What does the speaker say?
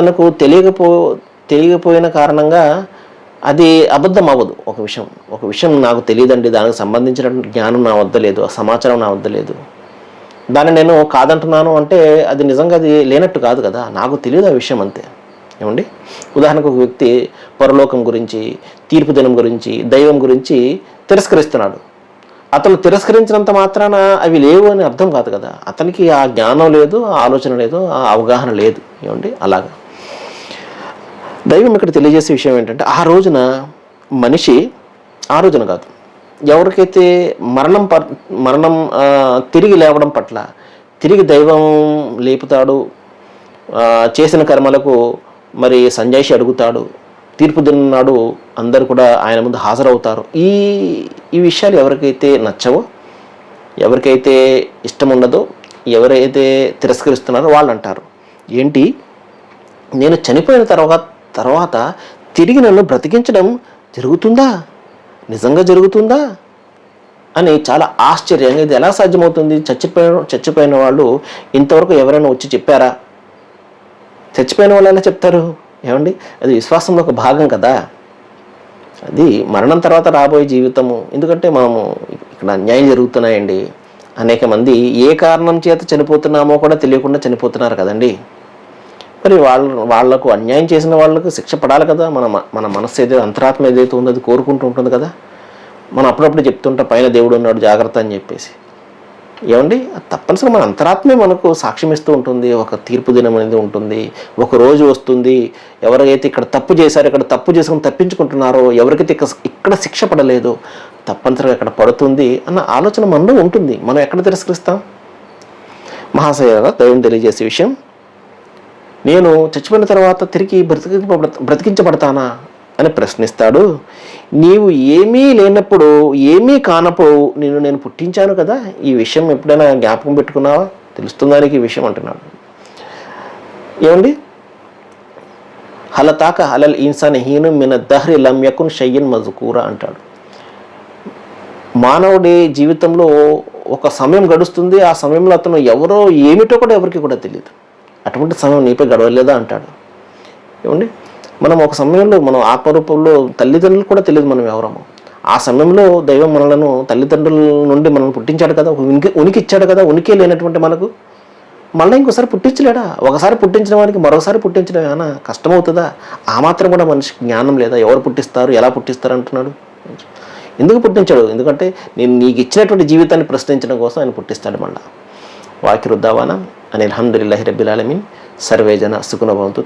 మనకు తెలియకపో తెలియకపోయిన కారణంగా అది అబద్ధం అవ్వదు ఒక విషయం ఒక విషయం నాకు తెలియదండి. దానికి సంబంధించిన జ్ఞానం నా వద్ద లేదు. ఆ సమాచారం నా వద్ద లేదు. దాన్ని నేను కాదంటున్నాను అంటే అది నిజంగా అది లేనట్టు కాదు కదా. నాకు తెలియదు ఆ విషయం అంతే. ఏమండి? ఉదాహరణకు ఒక వ్యక్తి పరలోకం గురించి తీర్పు దినం గురించి దైవం గురించి తిరస్కరిస్తున్నాడు. అతను తిరస్కరించినంత మాత్రాన అవి లేవు అని అర్థం కాదు కదా. అతనికి ఆ జ్ఞానం లేదు ఆ ఆలోచన లేదు ఆ అవగాహన లేదు. ఏమండి? అలాగా. దైవం ఇక్కడ తెలియజేసే విషయం ఏంటంటే ఆ రోజున మనిషి ఆ రోజున కాదు. ఎవరికైతే మరణం ప మరణం తిరిగి లేవడం పట్ల తిరిగి దైవం లేపుతాడు చేసిన కర్మలకు మరి సంజయ్షి అడుగుతాడు తీర్పు దినం అందరు కూడా ఆయన ముందు హాజరవుతారు. ఈ ఈ విషయాలు ఎవరికైతే నచ్చవో ఎవరికైతే ఇష్టం ఉండదో ఎవరైతే తిరస్కరిస్తున్నారో వాళ్ళు అంటారు ఏంటి? నేను చనిపోయిన తర్వాత తర్వాత తిరిగి నన్ను బ్రతికించడం జరుగుతుందా? నిజంగా జరుగుతుందా? అని చాలా ఆశ్చర్యంగా ఇది ఎలా సాధ్యమవుతుంది? చచ్చిపోయిన చచ్చిపోయిన వాళ్ళు ఇంతవరకు ఎవరైనా వచ్చి చెప్పారా? చచ్చిపోయిన వాళ్ళు ఎలా చెప్తారు? ఏమండి? అది విశ్వాసంలో ఒక భాగం కదా. అది మరణం తర్వాత రాబోయే జీవితము. ఎందుకంటే మనము ఇక్కడ అన్యాయం జరుగుతున్నాయండి. అనేక మంది ఏ కారణం చేత చనిపోతున్నామో కూడా తెలియకుండా చనిపోతున్నారు కదండి. మరి వాళ్ళ వాళ్ళకు అన్యాయం చేసిన వాళ్ళకు శిక్ష పడాలి కదా. మన మన మనస్సు ఏదైతే అంతరాత్మ ఏదైతే ఉందో అది కోరుకుంటూ ఉంటుంది కదా. మనం అప్పుడప్పుడు చెప్తుంటే పైన దేవుడు ఉన్నాడు జాగ్రత్త అని చెప్పేసి. ఏమండి? తప్పనిసరి మన అంతరాత్మే మనకు సాక్ష్యం ఇస్తూ ఉంటుంది. ఒక తీర్పు దినం అనేది ఉంటుంది. ఒక రోజు వస్తుంది. ఎవరైతే ఇక్కడ తప్పు చేశారో ఇక్కడ తప్పు చేసుకుని తప్పించుకుంటున్నారో ఎవరికైతే ఇక్కడ ఇక్కడ శిక్ష పడలేదో తప్పనిసరిగా ఇక్కడ పడుతుంది అన్న ఆలోచన మనలో ఉంటుంది. మనం ఎక్కడ తిరస్కరిస్తాం? మహాశయ దైవం తెలియజేసే విషయం. నేను చచ్చిపోయిన తర్వాత తిరిగి బ్రతికి బ్రతికించబడతానా అని ప్రశ్నిస్తాడు. నీవు ఏమీ లేనప్పుడు ఏమీ కానప్పుడు నేను నేను పుట్టించాను కదా? ఈ విషయం ఎప్పుడైనా జ్ఞాపకం పెట్టుకున్నావా? తెలుస్తుందా నీకు ఈ విషయం అంటున్నాడు. ఏమండి? హలతాక హలల్ ఇన్సాన్ హీను మిన దహ్రి లమ్యకున్ యకున్ షయ్యన్ మజకూరా అంటాడు. మానవుడి జీవితంలో ఒక సమయం గడుస్తుంది. ఆ సమయంలో అతను ఎవరో ఏమిటో కూడా ఎవరికి కూడా తెలియదు అటువంటి సమయం నీపై గడవలేదా అంటాడు. ఏమండి? మనం ఒక సమయంలో మనం ఆత్మరూపంలో తల్లిదండ్రులు కూడా తెలియదు మనం ఎవరము. ఆ సమయంలో దైవం మనలను తల్లిదండ్రుల నుండి మనల్ని పుట్టించాడు కదా ఉనికి ఉనికి ఇచ్చాడు కదా ఉనికి లేనటువంటి మనకు. మళ్ళీ ఇంకోసారి పుట్టించలేడా? ఒకసారి పుట్టించిన వానికి మరొకసారి పుట్టించడం ఏమైనా కష్టమవుతుందా? ఆ మాత్రం కూడా మనిషికి జ్ఞానం లేదా ఎవరు పుట్టిస్తారు ఎలా పుట్టిస్తారు అంటున్నాడు. ఎందుకు పుట్టించాడు? ఎందుకంటే నేను నీకు ఇచ్చినటువంటి జీవితాన్ని ప్రశ్నించడం కోసం ఆయన పుట్టిస్తాడు మళ్ళా. వాకిరుద్దావానా আলহামদুলিল্লাহ রবিল আলমিন সার্ভে জানা সুকুনা বন্ধু